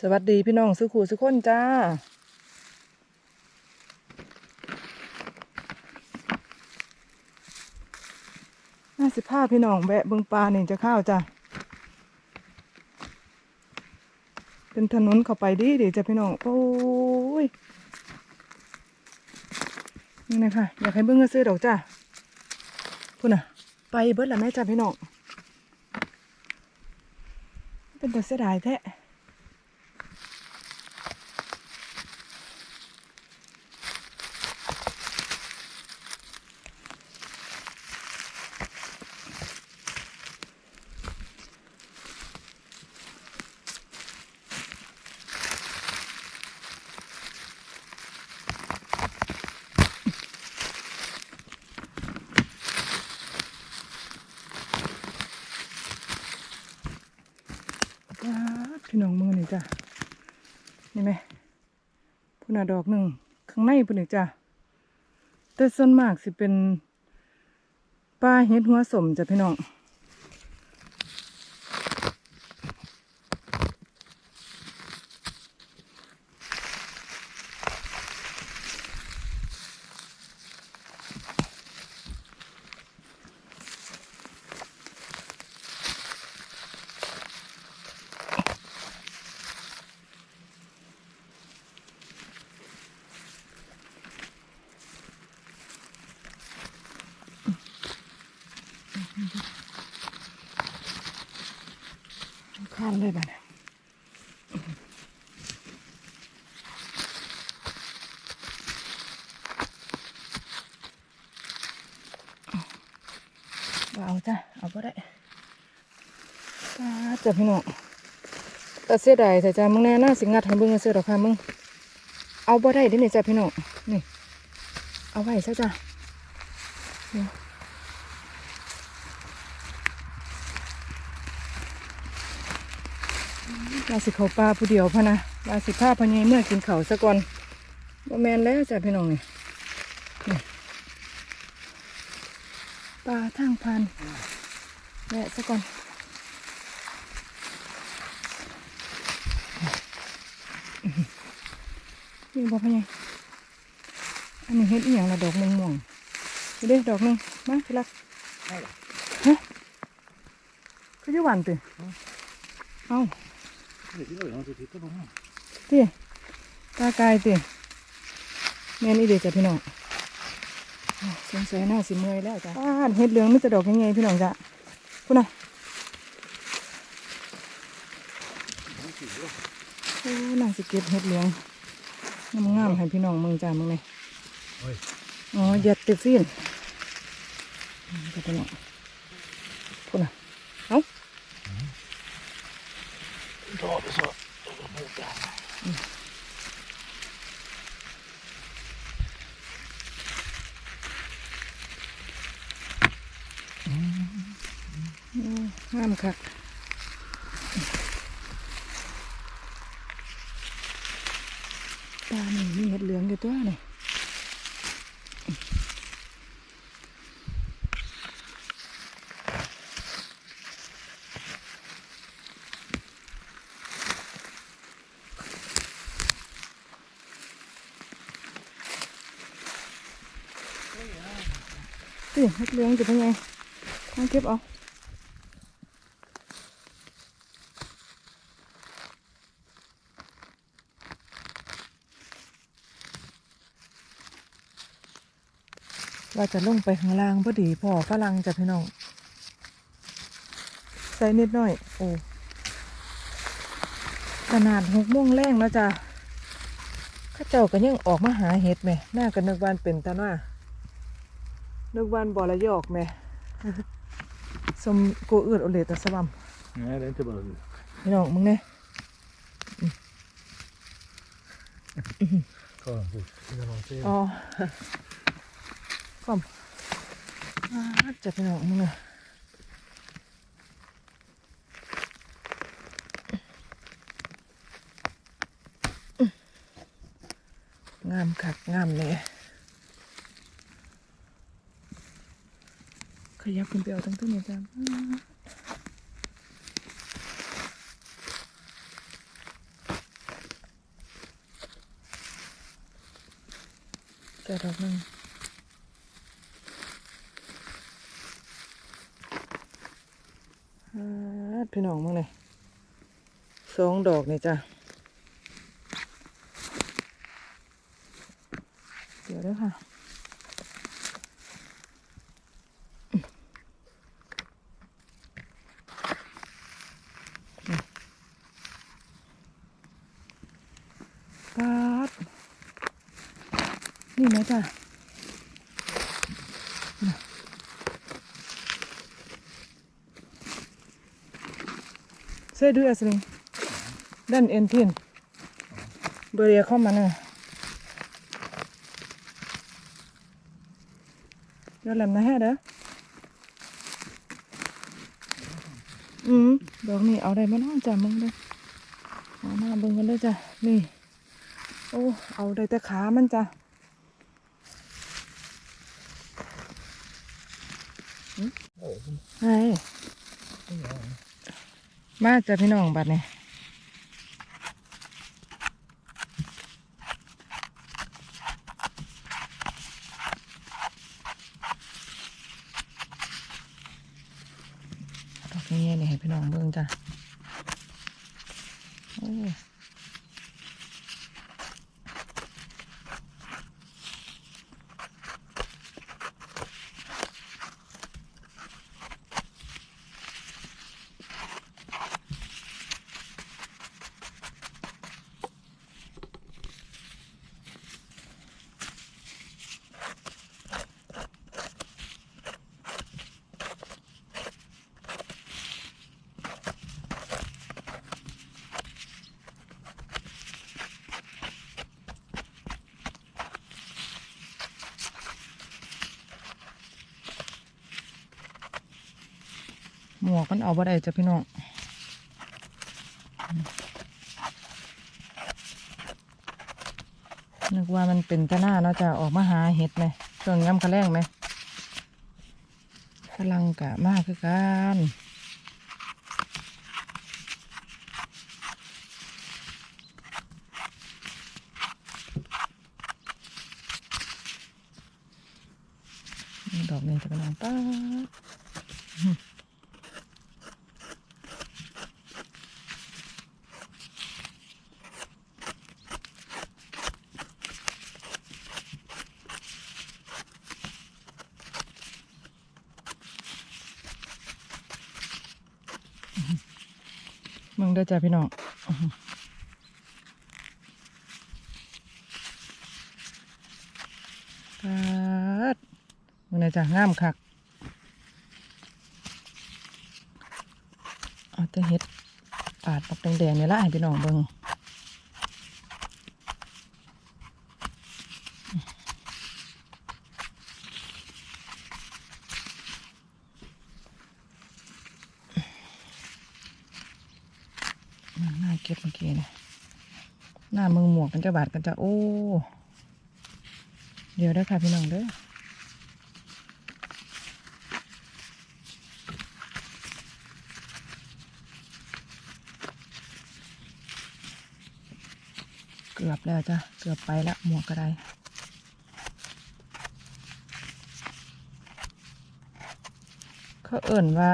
สวัสดีพี่น้องสุขูสุขคนจ้าห้าสิบห้าพี่น้องแวะเบิงปลานี่จะเข้าวจ้าเป็นถนนเข้าไปดีดีจ้ะพี่น้อง โอ้ย นี่นะคะอยากให้เบิ้งเงินซื้อดอกจ้าพุ่นน่ะ ไปเบิดละแม่จ้าพี่น้อง เป็นตัวเสียดายแท้ จ้าพี่น้องมือนี่จ้ะนี่ไหมพุ่ น่ะดอกหนึ่งข้างในพุ่นนี่จ้ะแต่ส่วนมากสิเป็นปลาเห็ดหัวสมจ้ะพี่น้อง ข้านเลยบ้านเอาจ้ะ เอาบ่ได้จ้าจะพี่น้องแต่เสียดายแต่จ้ะมึงแน่น่าสิงัดให้เบิ่งเสื้อดอกค่ะมึง เอาบ่ได้ดินี่จ้ะพี่น้อง นี่ เอาไว้ซะจ้ะ นี่ลาสิเขาปลาผู้เดียวพะนะลาสิผ้าพะเยเมื่อกินเขาวซะก่อนบ่แมนแล้วจ้ะพี่น้องนี่นี่ปลาทางพันแวะซะก่อนยิงบ่พะเยอันนี้เฮ็ดอีหยังละดอกม่วงๆนี่เด้ดอกหนึงมาพี่รักฮะก็อยู่หวานติเอ้า ติตากายติแม่นอีเดจ้ะพี่น้องอ้าวสงสัยน่าสิเมื่อยแล้วจ้ะป้านเฮ็ดเหลืองมันจะดอกยังไงพี่น้องจ้ะพุ่นน่ะโอ้น่าสิเก็บเฮ็ดเหลืองงามๆให้พี่น้องมึงจ้ะมึงเลยอ๋อยัดติดซีนอืมจ้ะพี่น้องพุ่นน่ะเอ้า งามคักปลาหนึ่งมีเห็ดเหลืองอยู่ตัวนี่ สิเห็ดเหลืองจะเป็นไงมาเก็บเอาว่าจะลงไปข้างล่างพอดีพอฝรั่งจ้ะพี่น้อง ใส่นิดหน่อย โอ้ขนาดหกโมงแรงแล้วจ้ะข้าเจ้าก็ยังออกมาหาเห็ดไหมหน้ากันนึกวานเป็นตาหน้า นึกวานบ่อละยอกไหมสมโกเอือดโอเลตะสบัม Nej, det är inte bara du. พี่น้องมึงเนี่ย Ta den först. innan man ser. อ๋อ kom อ่าจับพี่น้องมึงเนี่ยงามคักงามเลย ยับขึ้นไปเอาตั้งต้นเลยจ้าจะดอกนึงพี่น้องมั้งเนี่ยสองดอกนี่จ้าเดี๋ยวด้วยค่ะ นี่ไหมจ้ะเสื้อดูอัสลิงด้านเอ็นทินเบรียเข้ามาน่ะเดี๋ยวแหลมนะฮะเด้ออืมดอกนี้เอาได้มาน้องจ้ะมึงเด้อเอามาเบิ่งกันเด้อจ้ะนี่ โอ้ เอาได้แต่ขามันจ้ะ ไมาจะพี่น้องบัดเนี่ย หมวกมันเอาบ่ได้จ้ะพี่น้องนึกว่ามันเป็นตะหน้าเนาะจะออกมาหาเห็ดไหมช่วงย้ำกระแรงไหมกำลังกะมากคือกันดอกนี้จะกำลังป้าด มึงได้จ้าพี่น้องปัดมึงได้จะงามคักเอาแต่เห็ดปาดปักแดงๆนี่ละให้พี่น้องเบิ่งน่า เก็บเมื่อกี้นะหน้ามึงหมวกกันจะบาดกันจะโอ้ เดี๋ยวได้ค่ะพี่น้องเด้อเกือบแล้วจ้ะ เกือบไปละหมวกก็ได้เขาเอิ่นว่า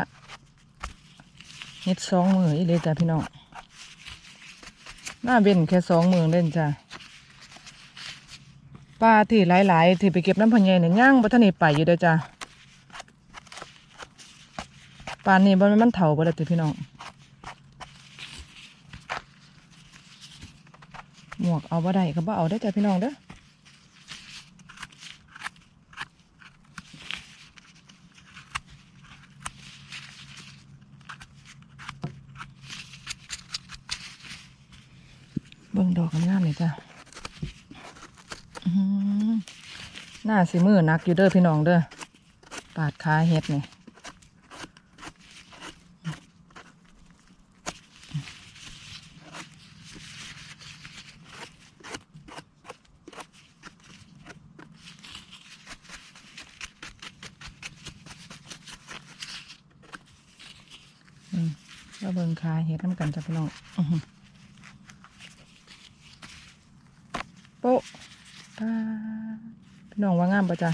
เฮ็ดสองมืออีเลยจ้ะพี่น้อง หน้าเว้นแค่สองมือเล่นจ้ะปลาที่หลายๆ ที่ไปเก็บน้ำพันใหญ่เนี่ยย่างบัทนีไปอยู่เด้อจ้ะปลานนี้บ่ม่นมันเถ่าบ่ได้ติพี่น้องหมวกเอาบ่ได้ก็บ่เอาได้จ้ะพี่น้องเด้อเบิ่งดอกงามๆเลยจ้ะอื้อหือหน้า สิมือนักอยู่เด้อพี่น้องเด้อปาดขาเฮ็ดนี่อืมแล้วเบิ่งขาเฮ็ดน้ำกันจ้ะพี่น้องอื้อหือโป๊ะปาด น้องว่ามปะจ้ะ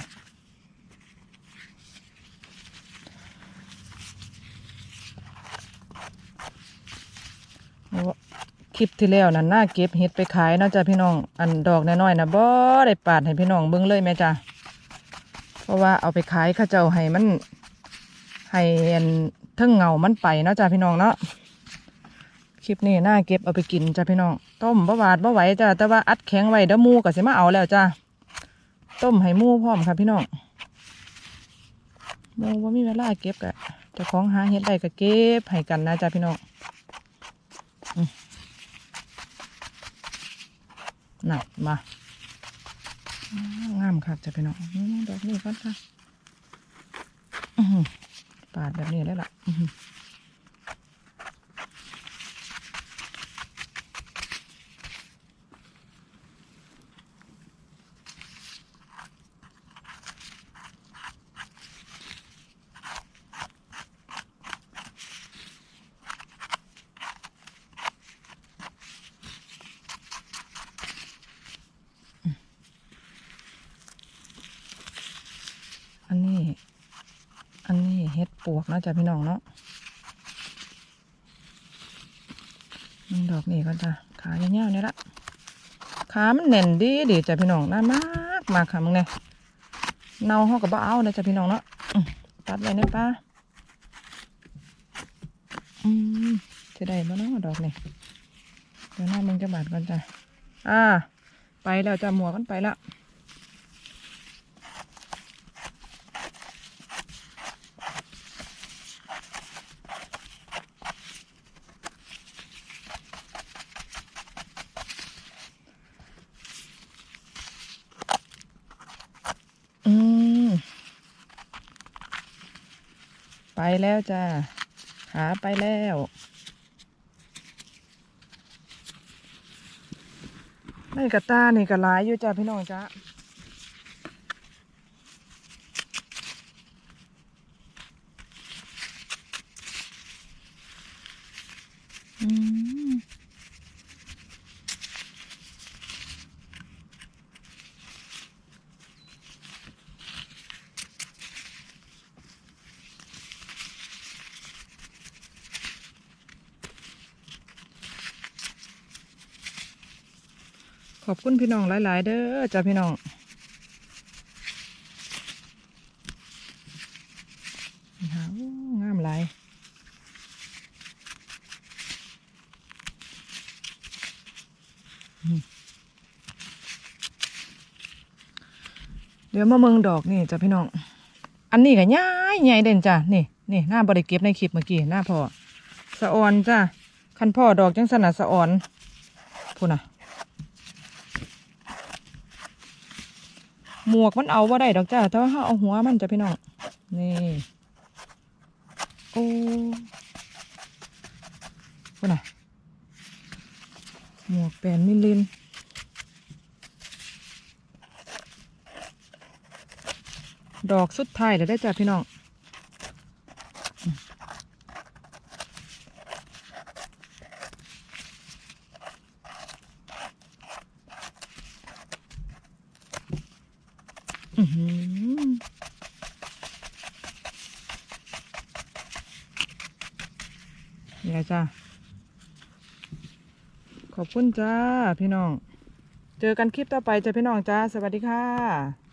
คลิปที่แล้วนั่นน่าเก็บเห็ดไปขายนาะจ้ะพี่น้องอันดอกน้อยๆนะบ่ได้ปาดให้พี่น้องเบิ่งเลยแม่จ้ะเพราะว่าเอาไปขายข้าเจ้าให้มันให้อันทั้งเงามันไปนาะจ้ะพี่น้องเนาะคลิปนี้น่าเก็บเอาไปกินจ้ะพี่น้องต้มบะหวาดบะไหวจ้ะแต่ว่าอัดแข็งไว้เดี๋ยวมูก็สิมาเอาแล้วจ้ะ ต้มให้หมูพร้อมค่ะพี่น้องมูว่ามีเวลาเก็บกะจะของหาเห็ดได้ก็เก็บให้กันนะจ้ะพี่น้องอืมน่ะมางามค่ะจ้ะพี่น้องอืมดอกนี้ก่อนค่ะปาดแบบนี้เลยล่ะอื้อหือ อันนี้ อันนี้เฮ็ด ปวกนะจ้ะพี่น้องเนาะมันดอกนี่ก่อนจ้ะขายาวๆนี่ละขามันแน่นดีดีจ้ะพี่น้องน่ามากมากค่ะมึงเนี่ยเน่าเฮากับบ้าเอาเลยจ้ะพี่น้องเนาะตัดไว้ในป้าอืมจะได้บ่เนาะดอกนี่เดี๋ยวหน้ามึงจะบาดก่อนจ้ะอ่า ไปแล้วจ้ะหมวกกันไปละ อืม ไปแล้วจ้าขาไปแล้วไม่กระตานี่กระลายอยู่จ้าพี่น้องจ้าอืม ขอบคุณพี่น้องหลายๆ เด้อจ้าพี่น้องงามหลายเดี๋ยวมาเมืองดอกนี่จ้าพี่น้อง อันนี้ก็ย้ายใหญ่เด่นจ้ะนี่นี่หน้าบริเก็บในคลิปเมื่อกี้หน้าพ่อสะออนจ้าคันพ่อดอกจังสนะสะออนพูดน่ะ หมวกมันเอาว่าได้ดอกจ้า แต่ว่าเาเอาหัวมันจะพี่น้อง นี่ โอ้ว่าน่ะ หมวกแปนมิลลินดอกสุดท้ายเดี๋ยวได้จ้าพี่น้อง อือหือ นี่แหละจ้าขอบคุณจ้าพี่น้อง เจอกันคลิปต่อไปจ้าพี่น้องจ้า สวัสดีค่ะ